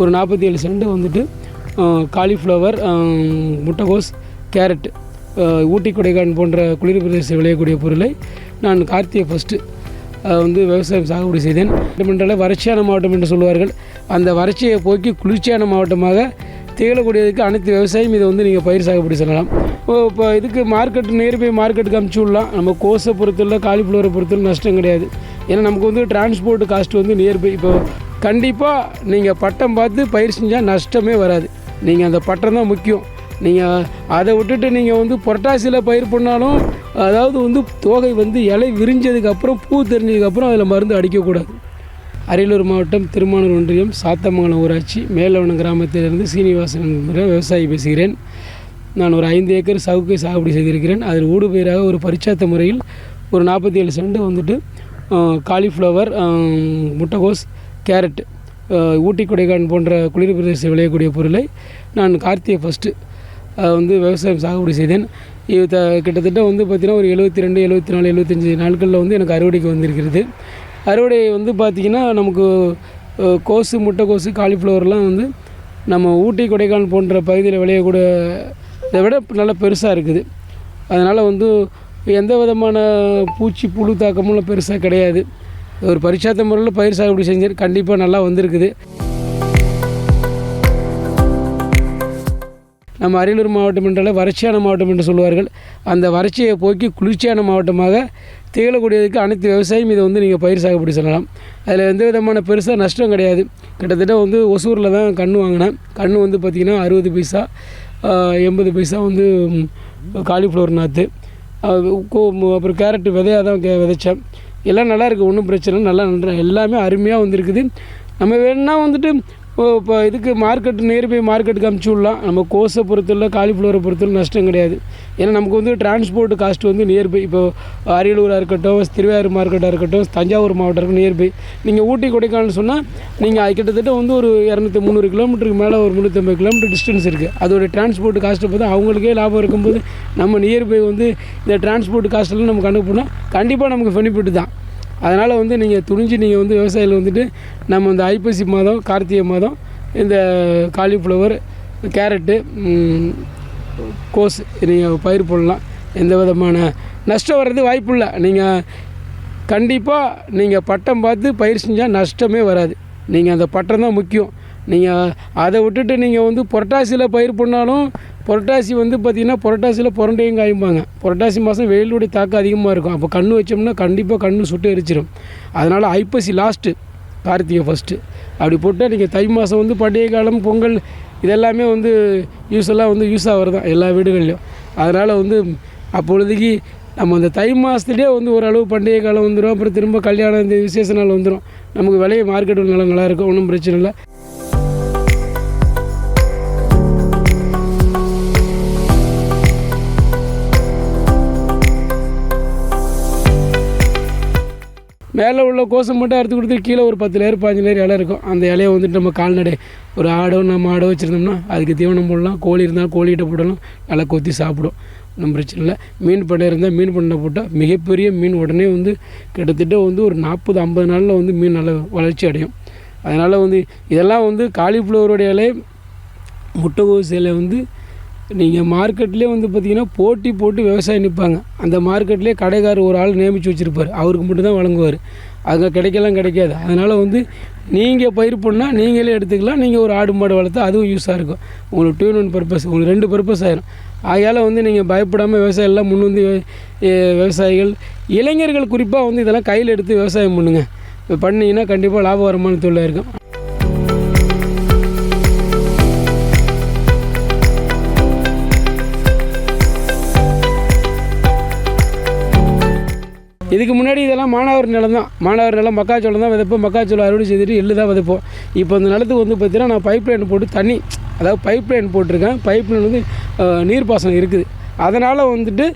ஒரு நாற்பத்தி ஏழு சென்ட் வந்துட்டு காலிஃப்ளவர் முட்டைகோஸ் கேரட் ஊட்டி கொடைக்கான் போன்ற குளிர் பிரதேசம் விளையக்கூடிய பொருளை நான் கார்த்திகை ஃபஸ்ட்டு வந்து விவசாயம் சாகுபடி செய்தேன். என்றாலே வறட்சியான மாவட்டம் என்று சொல்வார்கள் அந்த வறட்சியை போக்கி குளிர்ச்சியான மாவட்டமாக திகழக்கூடியதுக்கு அனைத்து விவசாயம் இதை வந்து நீங்கள் பயிர் சாகுபடி செய்யலாம். இப்போ இப்போ இதுக்கு மார்க்கெட் நியர்பை மார்க்கெட்டுக்கு அமுச்சு விடலாம். நம்ம கோஸை பொறுத்தவரை காலிஃப்ளவரை பொறுத்தவரை நஷ்டம் கிடையாது. ஏன்னா நமக்கு வந்து டிரான்ஸ்போர்ட் காஸ்ட் வந்து நியர்பை இப்போ கண்டிப்பாக நீங்கள் பட்டம் பார்த்து பயிர் செஞ்சால் நஷ்டமே வராது. நீங்கள் அந்த பட்டம் தான் முக்கியம். நீங்கள் அதை விட்டுட்டு நீங்கள் வந்து புரட்டாசியில் பயிர் பண்ணாலும் அதாவது வந்து தோகை வந்து இலை விரிஞ்சதுக்கப்புறம் பூ தெரிஞ்சதுக்கப்புறம் அதில் மருந்து அடிக்கக்கூடாது அரியலூர் மாவட்டம் திருமானூர் ஒன்றியம் சாத்தமங்கலம் ஊராட்சி மேலவனம் கிராமத்திலிருந்து சீனிவாசன் என்கிற விவசாயி பேசுகிறேன். நான் ஒரு ஐந்து ஏக்கர் சவுக்கை சாகுபடி செய்திருக்கிறேன். அதில் ஊடுபயிராக ஒரு பரிச்சாத்த முறையில் ஒரு நாற்பத்தி ஏழு சென்ட் வந்துட்டு காலிஃப்ளவர் முட்டைகோஸ் கேரட் ஊட்டி கொடைக்கான் போன்ற குளிர் பிரதேசத்தில் விளையக்கூடிய பொருளை நான் கார்த்திகை ஃபஸ்ட்டு வந்து விவசாயம் சாகுபடி செய்தேன். இது த கிட்டத்தட்ட வந்து பார்த்திங்கன்னா ஒரு எழுபத்தி ரெண்டு எழுபத்தி நாலு எழுபத்தஞ்சி நாட்களில் வந்து எனக்கு அறுவடைக்கு வந்திருக்கிறது. அறுவடை வந்து பார்த்திங்கன்னா நமக்கு கோசு கோஸு காலிஃப்ளவர்லாம் வந்து நம்ம ஊட்டி கொடைக்கானல் போன்ற பகுதியில் விளையக்கூடிய இதை விட நல்லா பெருசாக இருக்குது. அதனால் வந்து எந்த விதமான பூச்சி புழு தாக்கமும் பெருசாக கிடையாது. ஒரு பரிசாத்த முறையில் பயிர் சாகுபடி செஞ்சு கண்டிப்பாக நல்லா வந்திருக்குது. நம்ம அரியலூர் மாவட்டம் என்றால் வறட்சியான மாவட்டம் என்று சொல்வார்கள் அந்த வறட்சியை போக்கி குளிர்ச்சியான மாவட்டமாக திகழக்கூடியதுக்கு அனைத்து விவசாயம் இதை வந்து நீங்கள் பயிர் சாகுபடி சொல்லலாம் அதில் எந்த விதமான பெருசாக நஷ்டம் கிடையாது. கிட்டத்தட்ட வந்து ஒசூரில் தான் கன்று வாங்கினேன். கன்று வந்து பார்த்திங்கன்னா அறுபது பைசா எண்பது பைசா வந்து காலிஃப்ளவர் நாற்று கோ- அப்புறம் கேரட்டு விதையாக தான் விதைச்சேன். எல்லாம் நல்லா இருக்குது ஒன்றும் பிரச்சனை இல்லை. நல்லா நன்றாக எல்லாமே அருமையாக வந்திருக்குது நம்ம வேணும்னா வந்துட்டு இப்போ இப்போ இதுக்கு மார்க்கெட் நியர்பை மார்க்கெட்டுக்கு அமுச்சு விடலாம். நம்ம கோஸை பொறுத்தல காலிஃப்ளவரை பொறுத்தல நஷ்டம் கிடையாது. ஏன்னா நமக்கு வந்து டிரான்ஸ்போர்ட் காஸ்ட் வந்து நியர்பை இப்போ அரியலூராக இருக்கட்டும் திருவாரூர் மார்க்கெட்டாக இருக்கட்டும் தஞ்சாவூர் மாவட்டம் இருக்கும் நியர்பை நீங்கள் ஊட்டி கொடைக்கானல் சொன்னால் நீங்கள் கிட்டத்தட்ட வந்து ஒரு இரநூத்தி முந்நூறு கிலோமீட்டருக்கு மேலே ஒரு முந்நூற்றம்பது கிலோமீட்டர் டிஸ்டன்ஸ் இருக்குது அதோட டிரான்ஸ்போர்ட் காஸ்ட்டை பார்த்தா அவங்களுக்கே லாபம் இருக்கும்போது நம்ம நியர்பை வந்து இந்த டிரான்ஸ்போர்ட் காஸ்ட்டெல்லாம் நம்ம கணக்கு கண்டிப்பாக நமக்கு பெனிஃபிட் தான். அதனால் வந்து நீங்கள் துணிஞ்சு நீங்கள் வந்து விவசாயிகள் வந்துட்டு நம்ம இந்த ஐப்பசி மாதம் கார்த்திகை மாதம் இந்த காலிஃப்ளவர் கேரட்டு கோஸ் நீங்கள் பயிர் போடலாம். எந்த விதமான நஷ்டம் வர்றது வாய்ப்பு இல்லை. நீங்கள் கண்டிப்பாக நீங்கள் பட்டம் பார்த்து பயிர் செஞ்சால் நஷ்டமே வராது. நீங்கள் அந்த பட்டம் தான் முக்கியம். நீங்கள் அதை விட்டுட்டு நீங்கள் வந்து புரட்டாசியில் பயிர் பண்ணாலும் புரட்டாசி வந்து பார்த்திங்கன்னா புரட்டாசியில் புரண்டையும் காயும்பாங்க. புரட்டாசி மாதம் வெயிலுடைய தாக்கம் அதிகமாக இருக்கும். அப்போ கண் வச்சோம்னா கண்டிப்பாக கண் சுட்டு எரிச்சிடும் அதனால் ஐப்பசி லாஸ்ட்டு கார்த்திகை ஃபஸ்ட்டு அப்படி போட்டால் நீங்கள் தை மாதம் வந்து பண்டிகை காலம் பொங்கல் இதெல்லாமே வந்து யூஸ் எல்லாம் வந்து யூஸ் ஆகிறது தான் எல்லா வீடுகள்லையும். அதனால் வந்து அப்பொழுதுக்கு நம்ம அந்த தை மாதத்துலேயே வந்து ஓரளவு பண்டிகை காலம் வந்துடும் அப்புறம் திரும்ப கல்யாணம் இந்த விசேஷ நாள் வந்துடும் நமக்கு விலையை மார்க்கெட் நல்லா இருக்கும். ஒன்றும் பிரச்சனை இல்லை. மேலே உள்ள கோசம் மட்டும் அறுத்து கொடுத்து கீழே ஒரு பத்து லேயர் பாஞ்சு லேயர் இலை இருக்கும். அந்த இலையை வந்துட்டு நம்ம கால்நடை ஒரு ஆடோ நம்ம ஆடோ வச்சுருந்தோம்னா அதுக்கு தீவனம் போடலாம். கோழி இருந்தால் கோழிகிட்ட போடலாம். நல்லா கொத்தி சாப்பிடும். ஒன்றும் பிரச்சனை இல்லை. மீன் பண்ணை இருந்தால் மீன் பண்ணை போட்டால் மிகப்பெரிய மீன் உடனே வந்து கிட்டத்தட்ட வந்து ஒரு நாற்பது ஐம்பது நாளில் வந்து மீன் நல்லா வளர்ச்சி அடையும். அதனால் வந்து இதெல்லாம் வந்து காலிஃப்ளவருடைய இலை முட்டைகோஸ் இலை வந்து நீங்கள் மார்க்கெட்லேயே வந்து பார்த்தீங்கன்னா போட்டி போட்டு விவசாயம் நிற்பாங்க அந்த மார்க்கெட்லேயே கடைக்காரர் ஒரு ஆள் நியமித்து வச்சுருப்பார். அவருக்கு மட்டும்தான் வழங்குவார். அங்கே கிடைக்கலாம் கிடைக்காது. அதனால் வந்து நீங்கள் பயிர் பண்ணால் நீங்களே எடுத்துக்கலாம். நீங்கள் ஒரு ஆடு மாடு வளர்த்தா அதுவும் யூஸாக இருக்கும். உங்களுக்கு டூ ஒன் பர்பஸ் உங்களுக்கு ரெண்டு பர்பஸ் ஆயிரும். ஆகையால் வந்து நீங்கள் பயப்படாமல் விவசாயம் எல்லாம் முன் வந்து விவசாயிகள் இளைஞர்கள் குறிப்பாக வந்து இதெல்லாம் கையில் எடுத்து விவசாயம் பண்ணுங்கள் இப்போ பண்ணிங்கன்னா கண்டிப்பாக லாபகரமான தொழிலாக இருக்கும். இதுக்கு முன்னாடி இதெல்லாம் மாணவர் நிலம் தான் மாணவர் நிலம் மக்காச்சோளம் தான் விதைப்போம். மக்காச்சோளம் அறுவடை செய்துட்டு எள்ளு தான் விதைப்போம். இப்போ இந்த நிலத்துக்கு வந்து பார்த்தீங்கன்னா நான் பைப் லைன் போட்டு தண்ணி அதாவது பைப் லைன் போட்டிருக்கேன். பைப் லைன் வந்து நீர்ப்பாசனம் இருக்குது. அதனால் வந்துட்டு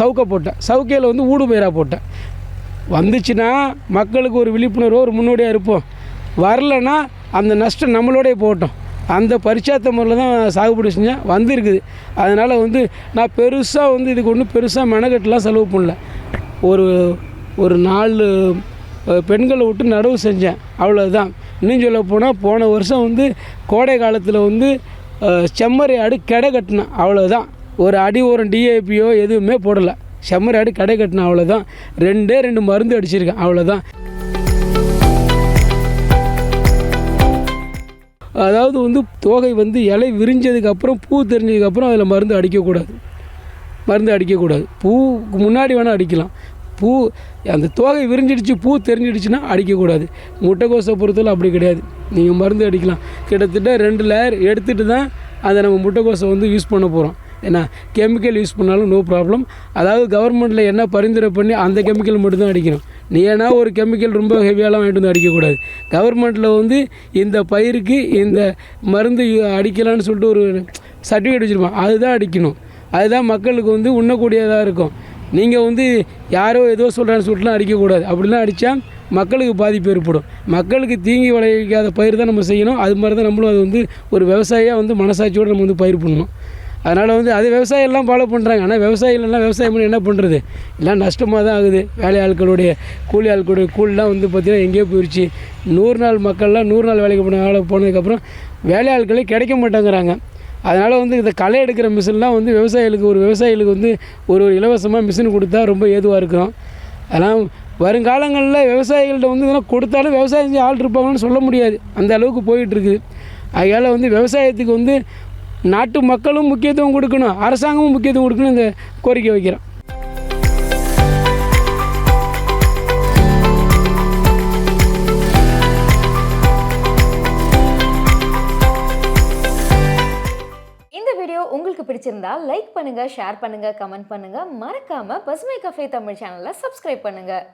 சவுக்கை போட்டேன். சவுக்கையில் வந்து ஊடு பயிராக போட்டேன். வந்துச்சுன்னா மக்களுக்கு ஒரு விழிப்புணர்வு ஒரு முன்னோடியாக இருப்போம். வரலன்னா அந்த நஷ்டம் நம்மளோடய போட்டோம் அந்த பரிச்சாத்த முறையில் தான் சாகுபடி செஞ்சேன். வந்திருக்குது. அதனால் வந்து நான் பெருசாக வந்து இதுக்கு ஒன்றும் பெருசாக மெனக்கட்டுலாம் செலவு பண்ணல. ஒரு ஒரு நாலு பெண்களை விட்டு நடவு செஞ்சேன். அவ்வளோதான் இன்னும் சொல்ல போனால் போன வருஷம் வந்து கோடை காலத்தில் வந்து செம்மறி ஆடு கடை கட்டினேன். அவ்வளோதான் ஒரு அடி ஒரு டிஏபியோ எதுவுமே போடலை. செம்மறி ஆடு கடை கட்டினேன். அவ்வளோதான் ரெண்டே ரெண்டு மருந்து அடிச்சிருக்கேன். அவ்வளோதான் அதாவது வந்து தோகை வந்து இலை விரிஞ்சதுக்கப்புறம் பூ தெரிஞ்சதுக்கப்புறம் அதில் மருந்து அடிக்கக்கூடாது. மருந்து அடிக்கக்கூடாது. பூவுக்கு முன்னாடி வேணால் அடிக்கலாம். பூ அந்த தோகை விரிஞ்சிடுச்சு பூ தெரிஞ்சிடுச்சுன்னா அடிக்கக்கூடாது. முட்டைக்கோசை பொறுத்தவரை அப்படி கிடையாது. நீங்கள் மருந்து அடிக்கலாம். கிட்டத்தட்ட ரெண்டு லேயர் எடுத்துகிட்டு தான் அதை நம்ம முட்டைக்கோசை வந்து யூஸ் பண்ண போகிறோம் ஏன்னா கெமிக்கல் யூஸ் பண்ணாலும் நோ ப்ராப்ளம் அதாவது கவர்மெண்ட்டில் என்ன பரிந்துரை பண்ணி அந்த கெமிக்கல் மட்டும்தான் அடிக்கணும். நீ ஏன்னா ஒரு கெமிக்கல் ரொம்ப ஹெவியாலாம் வாங்கிட்டு வந்து அடிக்கக்கூடாது. கவர்மெண்ட்டில் வந்து இந்த பயிருக்கு இந்த மருந்து அடிக்கலான்னு சொல்லிட்டு ஒரு சர்டிஃபிகேட் வச்சுருப்பான் அதுதான் அடிக்கணும். அதுதான் மக்களுக்கு வந்து உண்ணக்கூடியதாக இருக்கும். நீங்கள் வந்து யாரோ ஏதோ சொல்கிறான்னு சொல்லிட்டுலாம் அடிக்கக்கூடாது. அப்படிலாம் அடித்தா மக்களுக்கு பாதிப்பு ஏற்படும். மக்களுக்கு தீங்கி விளைவிக்காத பயிர் தான் நம்ம செய்யணும். அது மாதிரி தான் நம்மளும் அது வந்து ஒரு விவசாயியாக வந்து மனசாட்சியோடு நம்ம வந்து பயிர் பண்ணணும். அதனால் வந்து அது விவசாயம் எல்லாம் ஃபாலோ பண்ணுறாங்க ஆனால் விவசாயிகள்லாம் விவசாயம் பண்ணி என்ன பண்ணுறது எல்லாம் நஷ்டமாக தான் ஆகுது. வேலை ஆட்களுடைய கூலி ஆட்களுடைய கூலிலாம் வந்து பார்த்திங்கன்னா எங்கேயோ போயிடுச்சு நூறு நாள் மக்கள்லாம் நூறு நாள் வேலைக்கு போன வேலை போனதுக்கப்புறம் வேலை ஆட்களே கிடைக்க மாட்டேங்கிறாங்க. அதனால் வந்து இந்த களை எடுக்கிற மிஷின்லாம் வந்து விவசாயிகளுக்கு ஒரு விவசாயிகளுக்கு வந்து ஒரு ஒரு இலவசமாக மிஷின் கொடுத்தா ரொம்ப ஏதுவாக இருக்கும். அதெல்லாம் வருங்காலங்களில் விவசாயிகள்கிட்ட வந்து இதெல்லாம் கொடுத்தாலும் விவசாயம் செஞ்சு ஆள் இருப்பாங்கன்னு சொல்ல முடியாது. அந்த அளவுக்கு போயிட்டு இருக்குது அதனால் வந்து விவசாயத்துக்கு வந்து நாட்டு மக்களும் முக்கியத்துவம் கொடுக்கணும். அரசாங்கமும் முக்கியத்துவம் கொடுக்கணும் இந்த கோரிக்கை வைக்கிறேன் பிடிச்சிருந்தா லைக் பண்ணுங்கள் ஷேர் பண்ணுங்கள் கமெண்ட் பண்ணுங்க. மறக்காமல் பசுமை கஃபே தமிழ் சேனலை சப்ஸ்கிரைப் பண்ணுங்கள்